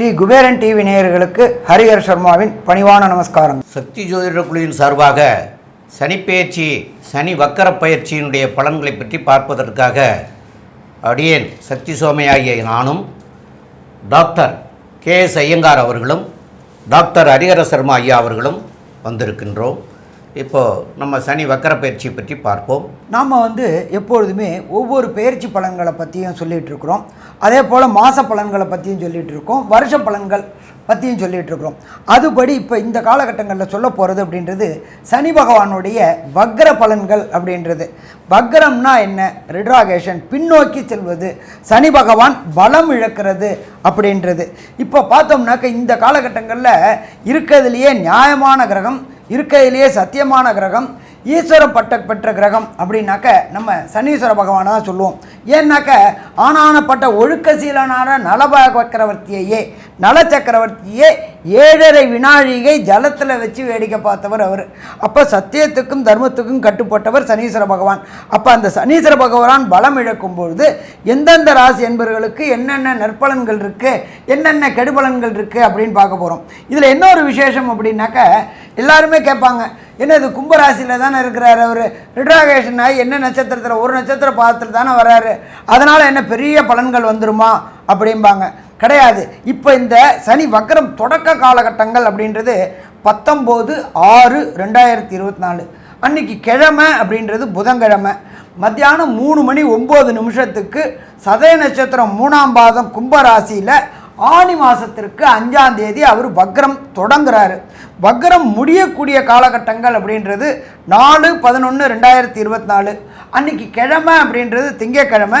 Sri Kuberan TV நேயர்களுக்கு ஹரிஹர் சர்மாவின் பணிவான நமஸ்காரம். சக்தி ஜோதிட குழுவின் சார்பாக சனிப்பெயர்ச்சி சனி வக்கர பயிற்சியினுடைய பலன்களை பற்றி பார்ப்பதற்காக அடியேன் சக்தி சோமையாகிய நானும் டாக்டர் கே எஸ் ஐயங்கார் அவர்களும் டாக்டர் ஹரிஹர சர்மா ஐயா அவர்களும் வந்திருக்கின்றோம். இப்போது நம்ம சனி வக்கர பயிற்சி பற்றி பார்ப்போம். நாம் வந்து எப்பொழுதுமே ஒவ்வொரு பயிற்சி பலன்களை பற்றியும் சொல்லிகிட்டு இருக்கிறோம். அதே போல் மாத பலன்களை பற்றியும் சொல்லிகிட்டு இருக்கோம். வருஷ பலன்கள் பற்றியும் சொல்லிகிட்டு இருக்கிறோம். அதுபடி இப்போ இந்த காலகட்டங்களில் சொல்ல போகிறது அப்படின்றது சனி பகவானுடைய வக்ர பலன்கள் அப்படின்றது. வக்ரம்னா என்ன? ரிட்ராகேஷன் பின்னோக்கி செல்வது. சனி பகவான் பலம் இழக்கிறது அப்படின்றது. இப்போ பார்த்தோம்னாக்க இந்த காலகட்டங்களில் இருக்கிறதுலையே நியாயமான கிரகம் இருக்கையிலேயே சத்தியமான கிரகம் ஈஸ்வரம் பட்ட பெற்ற கிரகம் அப்படின்னாக்க நம்ம சனீஸ்வர பகவானை தான் சொல்லுவோம். ஏன்னாக்க ஆனானப்பட்ட ஒழுக்கசீலனான சீலனான சக்கரவர்த்தியையே நல சக்கரவர்த்தியே ஏழரை வினாழிகை ஜலத்தில் வச்சு வேடிக்கை பார்த்தவர் அவர். அப்போ சத்தியத்துக்கும் தர்மத்துக்கும் கட்டுப்பட்டவர் சனீஸ்வர பகவான். அப்போ அந்த சனீஸ்வர பகவான் பலம் இழக்கும் பொழுது எந்தெந்த ராசி என்பவர்களுக்கு என்னென்ன நற்பலன்கள் இருக்குது என்னென்ன கெடுபலன்கள் இருக்குது அப்படின்னு பார்க்க போகிறோம் இதில் என்ன ஒரு விசேஷம் அப்படின்னாக்க எல்லாருமே கேட்பாங்க என்ன இது கும்பராசியில் தானே இருக்கிறார் அவர்? ரிட்ராகேஷன் ஆகி என்ன நட்சத்திரத்தில் ஒரு நட்சத்திர பாதத்தில் தானே வர்றாரு அதனால் என்ன பெரிய பலன்கள் வந்துருமா? அப்படிம்பாங்க. கிடையாது. இப்போ இந்த சனி வக்கரம் தொடக்க காலகட்டங்கள் அப்படின்றது பத்தொம்போது ஆறு ரெண்டாயிரத்தி இருபத்தி நாலு. அன்னைக்கு கிழமை அப்படின்றது புதன்கிழமை. மத்தியானம் மூணு மணி ஒம்பது நிமிஷத்துக்கு சதய நட்சத்திரம் மூணாம் பாதம் கும்பராசியில் ஆனி மாதத்திற்கு அஞ்சாம் தேதி அவர் வக்ரம் தொடங்குறாரு. வக்ரம் முடியக்கூடிய காலகட்டங்கள் அப்படின்றது நாலு பதினொன்று ரெண்டாயிரத்தி இருபத்தி நாலு. அன்னைக்கு கிழமை அப்படின்றது திங்கக்கிழமை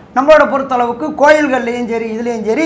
நம்மளோட பொறுத்தளவுக்கு கோயில்கள்லேயும் சரி இதுலேயும் சரி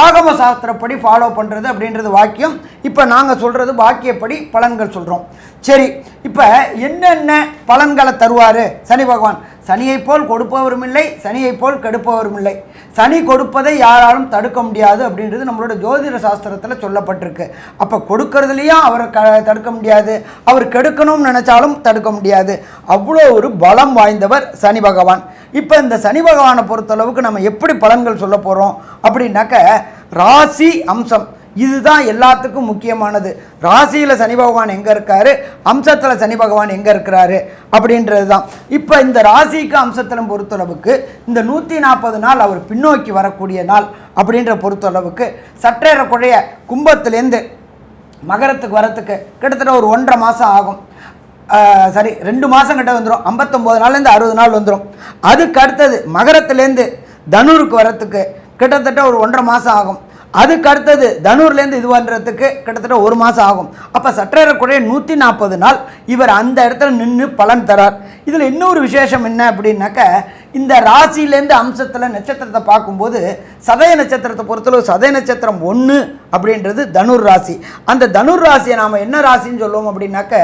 ஆகம சாஸ்திரப்படி ஃபாலோ பண்ணுறது அப்படின்றது வாக்கியம். இப்போ நாங்கள் சொல்கிறது வாக்கியப்படி பலன்கள் சொல்கிறோம் சரி இப்போ என்னென்ன பலன்களை தருவார்? சனி பகவான் சனியைப் போல் கொடுப்பவரும் இல்லை சனியைப் போல் கெடுப்பவரும் இல்லை. சனி கொடுப்பதை யாராலும் தடுக்க முடியாது அப்படின்றது நம்மளோட ஜோதிட சாஸ்திரத்தில் சொல்லப்பட்டிருக்கு. அப்போ கொடுக்கறதுலையும் அவரை க தடுக்க முடியாது. அவர் கெடுக்கணும்னு நினச்சாலும் தடுக்க முடியாது. அவ்வளோ ஒரு பலம் வாய்ந்தவர் சனி பகவான். இப்போ இந்த சனி பகவானை பொறுத்தளவுக்கு நம்ம எப்படி பலன்கள் சொல்ல போகிறோம் அப்படின்னாக்க ராசி அம்சம். இதுதான் எல்லாத்துக்கும் முக்கியமானது. ராசியில் சனி பகவான் எங்கே இருக்காரு? அம்சத்தில் சனி பகவான் எங்கே இருக்கிறாரு? அப்படின்றது தான் இப்போ இந்த ராசிக்கு அம்சத்தில் பொறுத்தளவுக்கு இந்த நூற்றி நாற்பது நாள் அவர் பின்னோக்கி வரக்கூடிய நாள் அப்படின்ற பொறுத்தளவுக்கு சற்றேறக்குறைய கும்பத்துலேருந்து மகரத்துக்கு வரத்துக்கு கிட்டத்தட்ட ஒரு ஒன்றரை மாதம் ஆகும். சாரி ரெண்டு மாதம் கிட்ட வந்துடும் ஐம்பத்தொம்போது நாள்லேருந்து அறுபது நாள் வந்துடும் அதுக்கு அடுத்தது மகரத்துலேருந்து தனுருக்கு வரத்துக்கு கிட்டத்தட்ட ஒரு ஒன்றரை மாதம் ஆகும். அதுக்கு அடுத்தது தனூர்லேருந்து இது பண்ணுறதுக்கு கிட்டத்தட்ட ஒரு மாதம் ஆகும். அப்போ சற்றேறக்குறைய நூற்றி நாற்பது நாள் இவர் அந்த இடத்துல நின்று பலன் தரார். இதில் இன்னொரு விசேஷம் என்ன அப்படின்னாக்க இந்த ராசியிலேருந்து அம்சத்தில் நட்சத்திரத்தை பார்க்கும்போது சதய நட்சத்திரத்தை பொறுத்தளவு சதய நட்சத்திரம் ஒன்று அப்படின்றது தனுர் ராசி. அந்த தனுர் ராசியை நாம் என்ன ராசின்னு சொல்லுவோம் அப்படின்னாக்க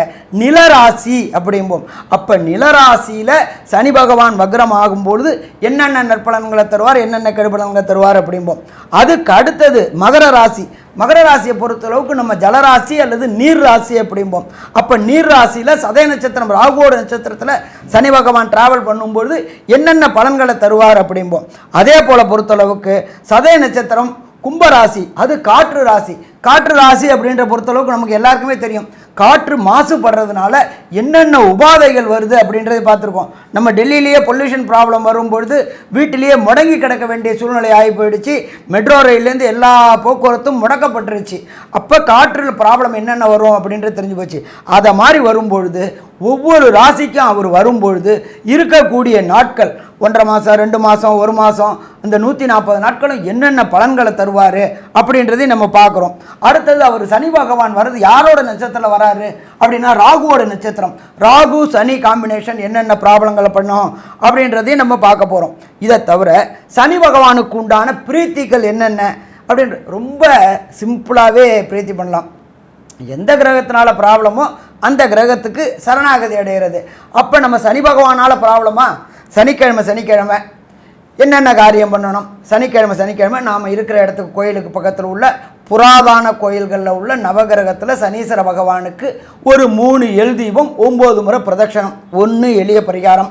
நிலராசி அப்படிம்போம். அப்போ நிலராசியில் சனி பகவான் வக்ரம் ஆகும்பொழுது என்னென்ன நற்பலன்களை தருவார் என்னென்ன கெடுபலன்களை தருவார் அப்படிம்போம். அதுக்கு அடுத்தது மகர ராசி. மகர ராசியை பொறுத்தளவுக்கு நம்ம ஜலராசி அல்லது நீர் ராசி அப்படிம்போம். அப்போ நீர் ராசியில் சதய நட்சத்திரம் ராகுவோட நட்சத்திரத்தில் சனி பகவான் டிராவல் பண்ணும்பொழுது என்னென்ன பலன்களை தருவார் அப்படிம்போம். அதே போல் பொறுத்தளவுக்கு சதய நட்சத்திரம் கும்பராசி அது காற்று ராசி. காற்று ராசி அப்படின்ற பொறுத்தளவுக்கு நமக்கு எல்லாருக்குமே தெரியும். காற்று மாசுபடுறதுனால என்னென்ன உபாதைகள் வருது அப்படின்றத பார்த்துருக்கோம். நம்ம டெல்லியிலேயே பொல்யூஷன் ப்ராப்ளம் வரும்பொழுது வீட்டிலேயே முடங்கி கிடக்க வேண்டிய சூழ்நிலை ஆகி போயிடுச்சு. மெட்ரோ ரயிலேருந்து எல்லா போக்குவரத்தும் முடக்கப்பட்டுருச்சு. அப்போ காற்றில் ப்ராப்ளம் என்னென்ன வரும் அப்படின்றது தெரிஞ்சு போச்சு. அதை மாதிரி வரும்பொழுது ஒவ்வொரு ராசிக்கும் அவர் வரும்பொழுது இருக்கக்கூடிய நாட்கள் ஒன்றரை மாதம் ரெண்டு மாதம் ஒரு மாதம் இந்த நூற்றி நாற்பது நாட்களும் என்னென்ன பலன்களை தருவார் அப்படின்றதையும் நம்ம பார்க்குறோம். அடுத்தது அவர் சனி பகவான் வர்றது யாரோட நட்சத்திரத்தில் வராரு அப்படின்னா ராகுவோட நட்சத்திரம். ராகு சனி காம்பினேஷன் என்னென்ன ப்ராப்ளங்களை பண்ணும் அப்படின்றதையும் நம்ம பார்க்க போகிறோம் இதை தவிர சனி பகவானுக்கு உண்டான பிரீத்திகள் என்னென்ன அப்படின்ற ரொம்ப சிம்பிளாகவே பிரீத்தி பண்ணலாம். எந்த கிரகத்தினால ப்ராப்ளமோ அந்த கிரகத்துக்கு சரணாகதி அடைகிறது அப்போ நம்ம சனி பகவானால் ப்ராப்ளமாக சனிக்கிழமை சனிக்கிழமை. என்னென்ன காரியம் பண்ணணும்? சனிக்கிழமை சனிக்கிழமை நாம் இருக்கிற இடத்துக்கு கோயிலுக்கு பக்கத்தில் உள்ள புராதான கோயில்களில் உள்ள நவகிரகத்தில் சனீஸ்வர பகவானுக்கு ஒரு மூணு எழுதீபம் ஒம்பது முறை பிரதட்சணம் ஒன்று எளிய பரிகாரம்.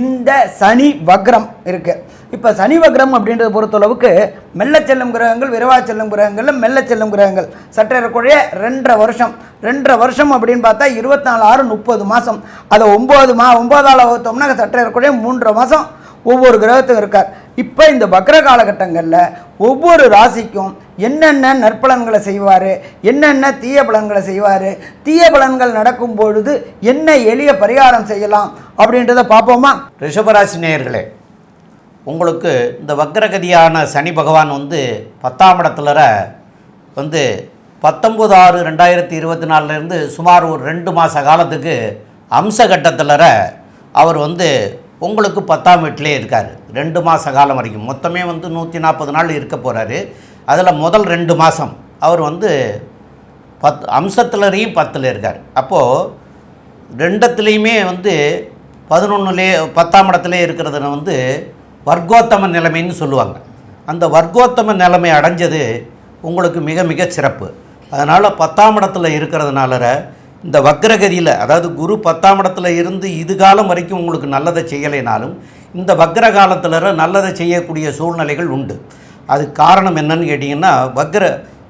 இந்த சனி வக்ரம் இருக்குது இப்போ சனி வக்ரம் அப்படின்றத பொறுத்தளவுக்கு மெல்ல செல்லும் கிரகங்கள் விரைவாக செல்லும் கிரகங்களில் மெல்ல செல்லும் கிரகங்கள். சற்றேறக்குறைய ரெண்டரை வருஷம். ரெண்டரை வருஷம் அப்படின்னு பார்த்தா இருபத்தி நாலு ஆறு முப்பது மாதம் அதை ஒம்பது மா ஒம்பதால் வகுத்தோம்னா சற்றேறக்குறைய மூன்றரை மாதம் ஒவ்வொரு கிரகத்துக்கும் இருக்கார். இப்போ இந்த வக்ர காலகட்டங்களில் ஒவ்வொரு ராசிக்கும் என்னென்ன நற்பலன்களை செய்வார் என்னென்ன தீய பலன்களை செய்வார் தீய பலன்கள் நடக்கும் பொழுது என்ன எளிய பரிகாரம் செய்யலாம் அப்படின்றத பார்ப்போமா? ரிஷபராசி நேயர்களே உங்களுக்கு இந்த வக்ரகதியான சனி பகவான் வந்து பத்தாம் இடத்துல வந்து பத்தொம்பது ஆறு ரெண்டாயிரத்தி இருபத்தி நாலுலேருந்து சுமார் ஒரு ரெண்டு மாத காலத்துக்கு அம்சகட்டத்தில் அவர் வந்து உங்களுக்கு பத்தாம் வீட்டிலே இருக்கார். ரெண்டு மாத காலம் வரைக்கும். மொத்தமே வந்து நூற்றி நாற்பது நாள் இருக்க போகிறாரு அதில் முதல் ரெண்டு மாதம் அவர் வந்து பத் அம்சத்துலரையும் பத்தில் இருக்கார். அப்போது ரெண்டத்துலேயுமே வந்து பதினொன்றுலே பத்தாம் இடத்துலே இருக்கிறது வந்து வர்க்கோத்தம நிலைமைன்னு சொல்லுவாங்க. அந்த வர்க்கோத்தம நிலைமை அடைஞ்சது உங்களுக்கு மிக மிக சிறப்பு. அதனால் பத்தாம் இடத்துல இருக்கிறதுனால இந்த வக்ரகதியில் அதாவது குரு பத்தாம் இடத்துல இருந்து இது காலம் வரைக்கும் உங்களுக்கு நல்லதை செய்யலைனாலும் இந்த வக்ர காலத்தில் நல்லதை செய்யக்கூடிய சூழ்நிலைகள் உண்டு. அதுக்கு காரணம் என்னன்னு கேட்டிங்கன்னா வக்ர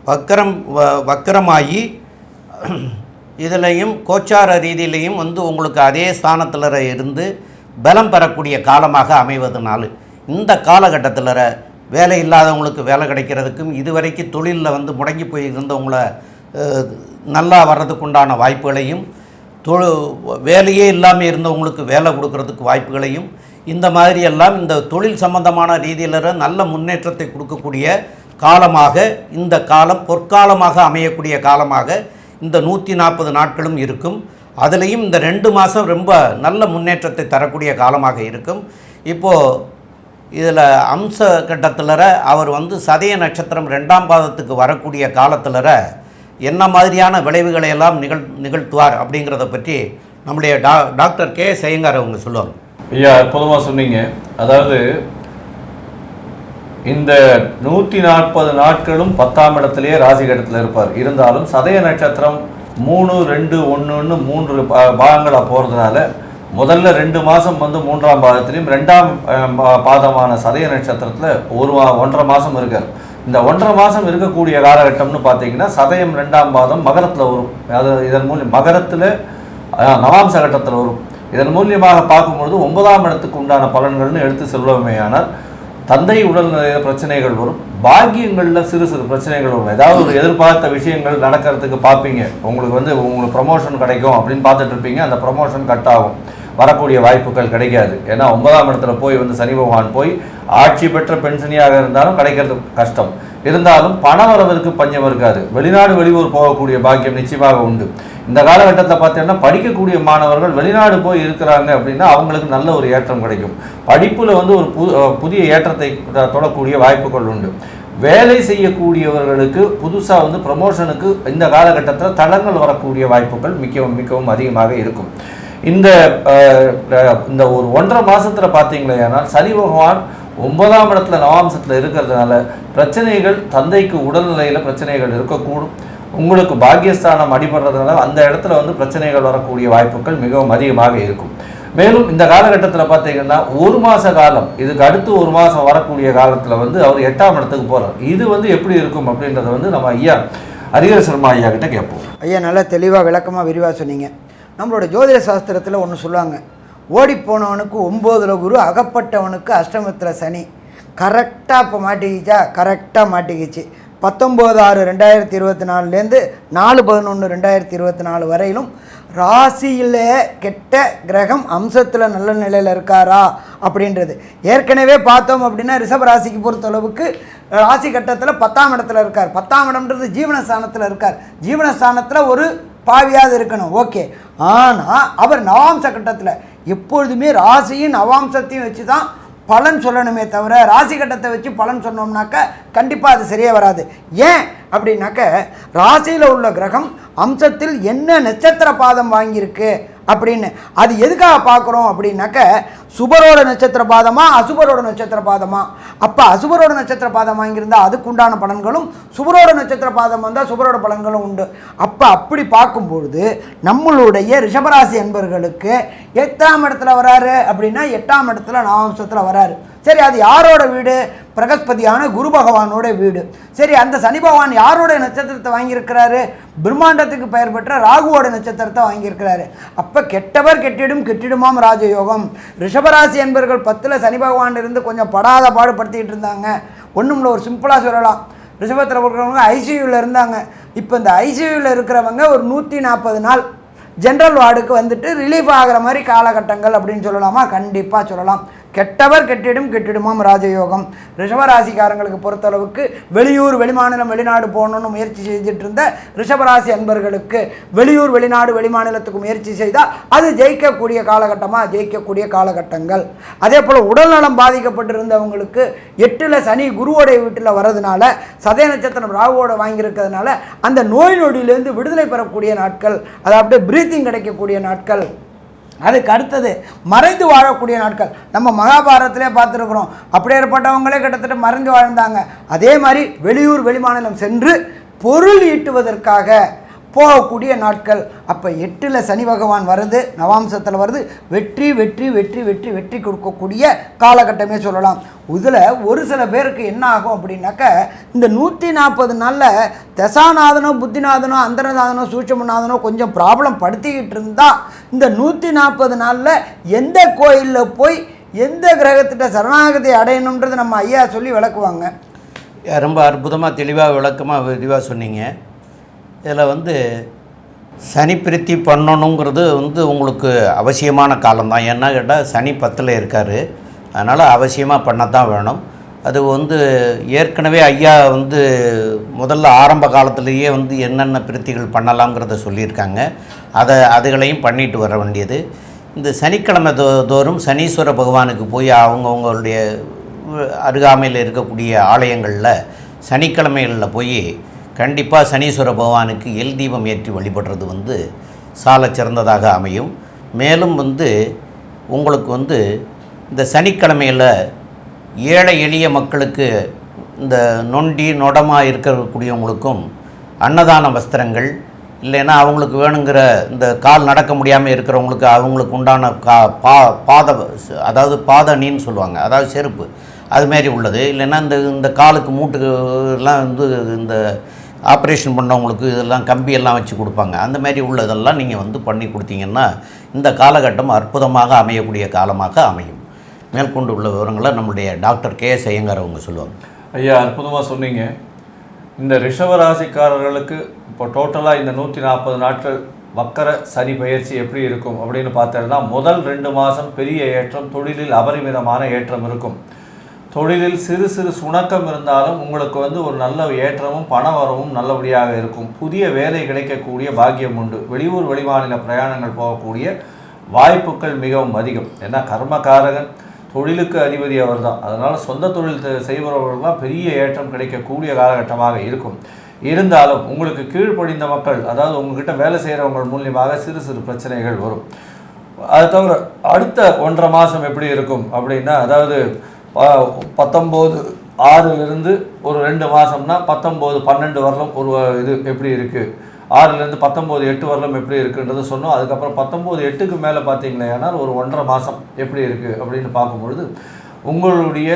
வக்கரம் வ- வக்கரமாகி இதுலேயும் கோச்சார ரீதியிலையும் வந்து உங்களுக்கு அதே ஸ்தானத்தில் இருந்து பலம் பெறக்கூடிய காலமாக அமைவதனால இந்த காலகட்டத்தில் வேலை இல்லாதவங்களுக்கு வேலை கிடைக்கிறதுக்கும் இதுவரைக்கும் தொழிலில் வந்து முடங்கி போய் இருந்தவங்கள நல்லா நல்லா வர்றதுக்குண்டான வாய்ப்புகளையும் தொழு வேலையே இல்லாமல் இருந்தவங்களுக்கு வேலை கொடுக்கறதுக்கு வாய்ப்புகளையும் இந்த மாதிரி எல்லாம் இந்த தொழில் சம்பந்தமான ரீதியில் நல்ல முன்னேற்றத்தை கொடுக்கக்கூடிய காலமாக இந்த காலம் பொற்காலமாக அமையக்கூடிய காலமாக இந்த நூற்றி நாற்பது நாட்களும் இருக்கும். அதுலேயும் இந்த ரெண்டு மாதம் ரொம்ப நல்ல முன்னேற்றத்தை தரக்கூடிய காலமாக இருக்கும். இப்போது இதில் அம்ச கட்டத்தில் அவர் வந்து சதய நட்சத்திரம் ரெண்டாம் பாதத்துக்கு வரக்கூடிய காலத்தில் என்ன மாதிரியான விளைவுகளை எல்லாம் நிகழ் நிகழ்த்துவார் அப்படிங்கிறத பற்றி நம்முடைய டா டாக்டர் கே செய்யங்கார் அவங்க சொல்லுவாங்க. ஐயா அற்புதமாக சொன்னீங்க. அதாவது இந்த நூற்றி நாற்பது நாட்களும் பத்தாம் இடத்துலேயே ராசி இடத்துல இருப்பார். இருந்தாலும் சதய நட்சத்திரம் மூணு ரெண்டு ஒன்றுன்னு மூன்று பாகங்களாக போகிறதுனால முதல்ல ரெண்டு மாதம் வந்து மூன்றாம் பாதத்துலேயும் ரெண்டாம் பா- பாதமான சதய நட்சத்திரத்தில் ஒரு மா ஒன்றரை மாதம் இருக்கார். இந்த ஒன்றரை மாதம் இருக்கக்கூடிய காலகட்டம்னு பார்த்தீங்கன்னா சதயம் ரெண்டாம் மாதம் மகரத்தில் வரும். அது இதன் மூலம் மகரத்தில் நவாம்ச கட்டத்தில் வரும். இதன் மூலியமாக பார்க்கும்பொழுது ஒன்பதாம் இடத்துக்கு உண்டான பலன்கள்னு எடுத்து செல்வோமேயானால் தந்தை உடல்நிலையில பிரச்சனைகள் வரும். பாக்கியங்களில் சிறு சிறு பிரச்சனைகள் வரும். ஏதாவது ஒரு எதிர்பார்த்த விஷயங்கள் நடக்கிறதுக்கு பார்ப்பீங்க. உங்களுக்கு வந்து உங்களுக்கு ப்ரமோஷன் கிடைக்கும் அப்படின்னு பார்த்துட்டு இருப்பீங்க. அந்த ப்ரமோஷன் கட் ஆகும். வரக்கூடிய வாய்ப்புகள் கிடைக்காது. ஏன்னா ஒன்பதாம் இடத்துல போய் வந்து சனி பகவான் போய் ஆட்சி பெற்ற பென்ஷனியாக இருந்தாலும் கிடைக்கிறது கஷ்டம். இருந்தாலும் பண வரவிற்கு பஞ்சம் இருக்காது. வெளிநாடு வெளியூர் போகக்கூடிய பாக்கியம் நிச்சயமாக உண்டு. இந்த காலகட்டத்தில் பார்த்தீங்கன்னா படிக்கக்கூடிய மாணவர்கள் வெளிநாடு போய் இருக்கிறாங்க அப்படின்னா அவங்களுக்கு நல்ல ஒரு ஏற்றம் கிடைக்கும். படிப்பில் வந்து ஒரு புது புதிய ஏற்றத்தை தொடக்கூடிய வாய்ப்புகள் உண்டு. வேலை செய்யக்கூடியவர்களுக்கு புதுசாக வந்து ப்ரமோஷனுக்கு இந்த காலகட்டத்தில் தளங்கள் வரக்கூடிய வாய்ப்புகள் மிகவும் மிகவும் அதிகமாக இருக்கும். இந்த இந்த ஒரு ஒன்றரை மாதத்தில் பார்த்தீங்களே ஆனால் சனி பகவான் ஒன்பதாம் இடத்துல நவாம்சத்தில் இருக்கிறதுனால பிரச்சனைகள் தந்தைக்கு உடல்நிலையில் பிரச்சனைகள் இருக்கக்கூடும். உங்களுக்கு பாக்கியஸ்தானம் அடிபடுறதுனால அந்த இடத்துல வந்து பிரச்சனைகள் வரக்கூடிய வாய்ப்புகள் மிகவும் அதிகமாக இருக்கும். மேலும் இந்த காலகட்டத்தில் பார்த்தீங்கன்னா ஒரு மாத காலம் இதுக்கு அடுத்து ஒரு மாதம் வரக்கூடிய காலத்தில் வந்து அவர் எட்டாம் இடத்துக்கு போகிறார் இது வந்து எப்படி இருக்கும் அப்படின்றத வந்து நம்ம ஐயா ஹரிஹர சர்மா ஐயா கிட்ட கேட்போம். ஐயா நல்லா தெளிவாக விளக்கமாக விரிவாக சொன்னீங்க. நம்மளோட ஜோதிட சாஸ்திரத்தில் ஒன்று சொல்லுவாங்க. ஓடிப்போனவனுக்கு ஒம்போதில் குரு அகப்பட்டவனுக்கு அஷ்டமத்தில் சனி. கரெக்டாக இப்போ மாட்டிக்கிச்சா? கரெக்டாக மாட்டிக்கிச்சு. பத்தொம்போது ஆறு ரெண்டாயிரத்தி இருபத்தி நாலுலேருந்து நாலு பதினொன்று ரெண்டாயிரத்தி இருபத்தி நாலு வரையிலும் ராசியில் கெட்ட கிரகம் அம்சத்தில் நல்ல நிலையில் இருக்காரா? அப்படின்றது. ஏற்கனவே பார்த்தோம் அப்படின்னா ரிஷப ராசிக்கு பொறுத்தளவுக்கு ராசி கட்டத்தில் பத்தாம் இடத்துல இருக்கார். பத்தாம் இடம்ன்றது ஜீவனஸ்தானத்தில் இருக்கார். ஜீவனஸ்தானத்தில் ஒரு பாவியாவது இருக்கணும். ஓகே. ஆனால் அவர் நவாம்ச கட்டத்தில் எப்பொழுதுமே ராசியும் நவாம்சத்தையும் வச்சு தான் பலன் சொல்லணுமே தவிர ராசி கட்டத்தை வச்சு பலன் சொன்னோம்னாக்க கண்டிப்பாக அது சரியே வராது. ஏன் அப்படின்னாக்க ராசியில் உள்ள கிரகம் அம்சத்தில் என்ன நட்சத்திர பாதம் வாங்கியிருக்கு? அப்படின்னு. அது எதுக்காக பார்க்குறோம் அப்படின்னாக்க சுபரோட நட்சத்திர பாதமா அசுபரோட நட்சத்திர பாதமா? அப்போ அசுபரோட நட்சத்திர பாதம் வாங்கியிருந்தால் அதுக்கு உண்டான பலன்களும் சுபரோட நட்சத்திர பாதம் வந்தால் சுபரோட பலன்களும் உண்டு. அப்போ அப்படி பார்க்கும்பொழுது நம்மளுடைய ரிஷபராசி என்பர்களுக்கு எட்டாம் இடத்துல வராரு அப்படின்னா எட்டாம் இடத்துல நவாம்சத்தில் வராரு. சரி அது யாரோட வீடு? பிரகஸ்பதியான குரு பகவானோட வீடு. சரி அந்த சனி பகவான் யாரோட நட்சத்திரத்தை வாங்கியிருக்கிறாரு? பிரம்மாண்டத்துக்கு பெயர் பெற்ற ராகுவோட நட்சத்திரத்தை வாங்கியிருக்கிறாரு. அப்போ கெட்டவர் கெட்டிடும் கெட்டிடுமாம் ராஜயோகம். ரிஷபராசி என்பர்கள் பத்தில் சனி பகவான் இருந்து கொஞ்சம் படாத பாடுபடுத்திக்கிட்டு இருந்தாங்க. ஒன்றும்ல ஒரு சிம்பிளாக சொல்லலாம். ரிஷபத்தில் இருக்கிறவங்க ஐசியூவில் இருந்தாங்க. இப்போ இந்த ஐசியூவில் இருக்கிறவங்க ஒரு நூற்றி நாற்பது நாள் ஜென்ரல் வார்டுக்கு வந்துட்டு ரிலீஃப் ஆகிற மாதிரி காலகட்டங்கள் அப்படின்னு சொல்லலாமா? கண்டிப்பாக சொல்லலாம். கெட்டவர் கெட்டிடும் கெட்டிடுமாம் ராஜயோகம். ரிஷபராசிக்காரங்களுக்கு பொறுத்தளவுக்கு வெளியூர் வெளிமாநிலம் வெளிநாடு போகணும்னு முயற்சி செய்துட்டு இருந்த ரிஷபராசி அன்பர்களுக்கு வெளியூர் வெளிநாடு வெளிமாநிலத்துக்கு முயற்சி செய்தால் அது ஜெயிக்கக்கூடிய காலகட்டமாக ஜெயிக்கக்கூடிய காலகட்டங்கள். அதே போல் உடல்நலம் பாதிக்கப்பட்டிருந்தவங்களுக்கு எட்டில் சனி குருவோடைய வீட்டில் வரதுனால சதய நட்சத்திரம் ராகுவோட வாங்கியிருக்கிறதுனால அந்த நோய் நொடியிலேருந்து விடுதலை பெறக்கூடிய நாட்கள் அது அப்படியே பிரீத்திங் கிடைக்கக்கூடிய நாட்கள் அதுக்கு அடுத்தது மறைந்து வாழக்கூடிய நாட்கள். நம்ம மகாபாரதத்திலே பார்த்துருக்குறோம். அப்படியேற்பட்டவங்களே கிட்டத்தட்ட மறைந்து வாழ்ந்தாங்க. அதே மாதிரி வெளியூர் வெளிமாநிலம் சென்று பொருள் ஈட்டுவதற்காக போகக்கூடிய நாட்கள். அப்போ எட்டில் சனி பகவான் வருது நவாம்சத்தில் வருது. வெற்றி வெற்றி வெற்றி வெற்றி வெற்றி கொடுக்கக்கூடிய காலகட்டமே சொல்லலாம். இதில் ஒரு சில பேருக்கு என்ன ஆகும் அப்படின்னாக்க இந்த நூற்றி நாற்பது நாளில் தசாநாதனோ புத்திநாதனோ அந்தரநாதனோ சூட்சமநாதனோ கொஞ்சம் ப்ராப்ளம் படுத்திக்கிட்டு இருந்தால் இந்த நூற்றி நாற்பது நாளில் எந்த கோயிலில் போய் எந்த கிரகத்திட்ட சரணாகதி அடையணுன்றது நம்ம ஐயா சொல்லி விளக்குவாங்க. ரொம்ப அற்புதமாக தெளிவாக விளக்கமாக விரிவாக சொன்னீங்க. இதில் வந்து சனி பிரித்தி பண்ணணுங்கிறது வந்து உங்களுக்கு அவசியமான காலம்தான். ஏன்னா கேட்டால் சனி பத்தில் இருக்கார். அதனால் அவசியமாக பண்ண தான் வேணும். அது வந்து ஏற்கனவே ஐயா வந்து முதல்ல ஆரம்ப காலத்திலேயே வந்து என்னென்ன பிரித்திகள் பண்ணலாங்கிறத சொல்லியிருக்காங்க. அதை அதுகளையும் பண்ணிட்டு வர வேண்டியது. இந்த சனிக்கிழமை தோ தோறும் சனீஸ்வர பகவானுக்கு போய் அவங்கவுங்களுடைய அருகாமையில் இருக்கக்கூடிய ஆலயங்களில் சனிக்கிழமைகளில் போய் கண்டிப்பாக சனீஸ்வர பகவானுக்கு எல் தீபம் ஏற்றி வழிபடுறது வந்து சாலச் சிறந்ததாக அமையும். மேலும் வந்து உங்களுக்கு வந்து இந்த சனிக்கிழமையில் ஏழை எளிய மக்களுக்கு இந்த நொண்டி நொடமாக இருக்கக்கூடியவங்களுக்கும் அன்னதான வஸ்திரங்கள் இல்லைன்னா அவங்களுக்கு வேணுங்கிற இந்த கால் நடக்க முடியாமல் இருக்கிறவங்களுக்கு அவங்களுக்கு உண்டான கா பா பாத அதாவது பாதணின்னு சொல்லுவாங்க. அதாவது செருப்பு. அதுமாரி உள்ளது. இல்லைன்னா இந்த இந்த காலுக்கு மூட்டுக்கு எல்லாம் வந்து இந்த ஆப்ரேஷன் பண்ணவங்களுக்கு இதெல்லாம் கம்பியெல்லாம் வச்சு கொடுப்பாங்க. அந்த மாதிரி உள்ளதெல்லாம் நீங்கள் வந்து பண்ணி கொடுத்தீங்கன்னா இந்த காலகட்டம் அற்புதமாக அமையக்கூடிய காலமாக அமையும். மேற்கொண்டு உள்ள விவரங்களை நம்முடைய டாக்டர் கே எஸ் ஐயங்கார் அவங்க சொல்லுவாங்க. ஐயா அற்புதமாக சொன்னீங்க. இந்த ரிஷவராசிக்காரர்களுக்கு இப்போ டோட்டலாக இந்த நூற்றி நாற்பது நாட்கள் வக்கர சனி பயிற்சி எப்படி இருக்கும் அப்படின்னு பார்த்தோம்னா முதல் ரெண்டு மாதம் பெரிய ஏற்றம் தொழிலில் அபரிமிதமான ஏற்றம் இருக்கும். தொழிலில் சிறு சிறு சுணக்கம் இருந்தாலும் உங்களுக்கு வந்து ஒரு நல்ல ஏற்றமும் பண வரவும் நல்லபடியாக இருக்கும். புதிய வேலை கிடைக்கக்கூடிய பாக்கியம் உண்டு. வெளியூர் வெளிமாநில பிரயாணங்கள் போகக்கூடிய வாய்ப்புகள் மிகவும் அதிகம். ஏன்னா கர்மகாரகன் தொழிலுக்கு அதிபதி அவர் தான் அதனால் சொந்த தொழில் செ- செய்பவர்களுக்கெல்லாம் பெரிய ஏற்றம் கிடைக்கக்கூடிய காலகட்டமாக இருக்கும். இருந்தாலும் உங்களுக்கு கீழ்ப்படிந்த மக்கள் அதாவது உங்ககிட்ட வேலை செய்கிறவங்க மூலியமாக சிறு சிறு பிரச்சனைகள் வரும். அது தவிர அடுத்த ஒன்றரை மாதம் எப்படி இருக்கும் அப்படின்னா அதாவது பத்தொம்போது ஆறுலேருந்து ஒரு ரெண்டு மாதம்னா பத்தொம்போது பன்னெண்டு வரலும் ஒரு இது எப்படி இருக்குது ஆறுலேருந்து பத்தொம்போது எட்டு வரலும் எப்படி இருக்குன்றது சொன்னோம். அதுக்கப்புறம் பத்தொம்போது எட்டுக்கு மேலே பார்த்தீங்களேன்னா ஒரு ஒன்றரை மாதம் எப்படி இருக்குது அப்படின்னு பார்க்கும்பொழுது உங்களுடைய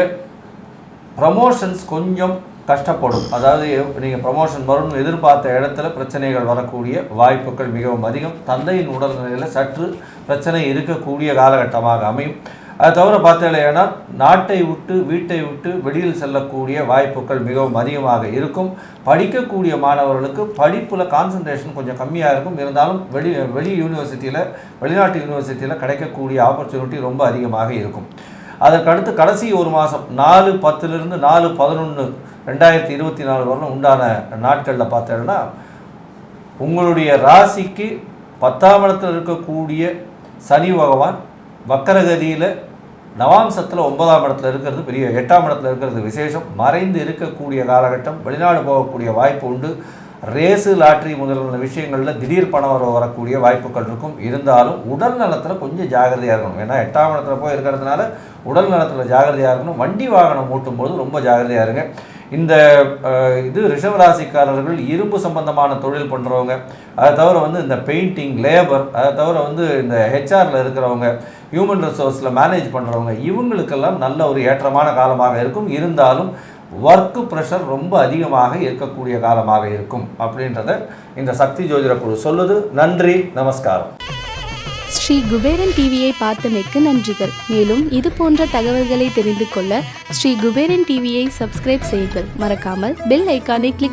ப்ரமோஷன்ஸ் கொஞ்சம் கஷ்டப்படும். அதாவது நீங்கள் ப்ரமோஷன் வரும்னு எதிர்பார்த்த இடத்துல பிரச்சனைகள் வரக்கூடிய வாய்ப்புகள் மிகவும் அதிகம். தந்தையின் உடல்நிலையில் சற்று பிரச்சனை இருக்கக்கூடிய காலகட்டமாக அமையும். அது தவிர பார்த்தீங்கன்னா நாட்டை விட்டு வீட்டை விட்டு வெளியில் செல்லக்கூடிய வாய்ப்புகள் மிகவும் அதிகமாக இருக்கும். படிக்கக்கூடிய மாணவர்களுக்கு படிப்பில் கான்சன்ட்ரேஷன் கொஞ்சம் கம்மியாக இருக்கும். இருந்தாலும் வெளி வெளி யூனிவர்சிட்டியில் வெளிநாட்டு யூனிவர்சிட்டியில் கிடைக்கக்கூடிய ஆப்பர்ச்சுனிட்டி ரொம்ப அதிகமாக இருக்கும். அதற்கடுத்து கடைசி ஒரு மாதம் நாலு பத்துலேருந்து நாலு பதினொன்று ரெண்டாயிரத்தி இருபத்தி நாலு வரலும் உண்டான நாட்களில் பார்த்தோன்னா உங்களுடைய ராசிக்கு பத்தாம் இடத்தில் இருக்கக்கூடிய சனி பகவான் வக்கரகதியில் நவாம்சத்தில் ஒன்பதாம் இடத்துல இருக்கிறது பெரிய எட்டாம் இடத்துல இருக்கிறது விசேஷம். மறைந்து இருக்கக்கூடிய காலகட்டம் வெளிநாடு போகக்கூடிய வாய்ப்பு உண்டு. ரேஸு லாட்ரி முதலான விஷயங்களில் திடீர் பணம் வர வரக்கூடிய வாய்ப்புகள் இருக்கும். இருந்தாலும் உடல் நலத்தில் கொஞ்சம் ஜாகிரதையாக இருக்கணும். ஏன்னா எட்டாம் இடத்துல போய் இருக்கிறதுனால உடல் நலத்தில் ஜாகிரதையாக இருக்கணும். வண்டி வாகனம் ஓட்டும்போது ரொம்ப ஜாகிரதையாக இருங்க. இந்த இது ரிஷவராசிக்காரர்கள் இரும்பு சம்பந்தமான தொழில் பண்ணுறவங்க அதை தவிர வந்து இந்த பெயிண்டிங் லேபர் அதை தவிர வந்து இந்த ஹெச்ஆரில் இருக்கிறவங்க. ஹியூமன் ரிசோர்ஸில் மேனேஜ் பண்ணுறவங்க இவங்களுக்கெல்லாம் நல்ல ஒரு ஏற்றமான காலமாக இருக்கும். இருந்தாலும் ஒர்க்கு ப்ரெஷர் ரொம்ப அதிகமாக இருக்கக்கூடிய காலமாக இருக்கும் அப்படின்றத இந்த சக்தி ஜோதிட குழு சொல்லுது. நன்றி நமஸ்காரம். ஸ்ரீ குபேரன் டிவியை பார்த்தமைக்கு நன்றிகள். மேலும் இது போன்ற தகவல்களை தெரிந்து கொள்ள ஸ்ரீ குபேரன் டிவியை சப்ஸ்கிரைப் செய்யுங்கள். மறக்காமல் பெல் ஐக்கானை கிளிக்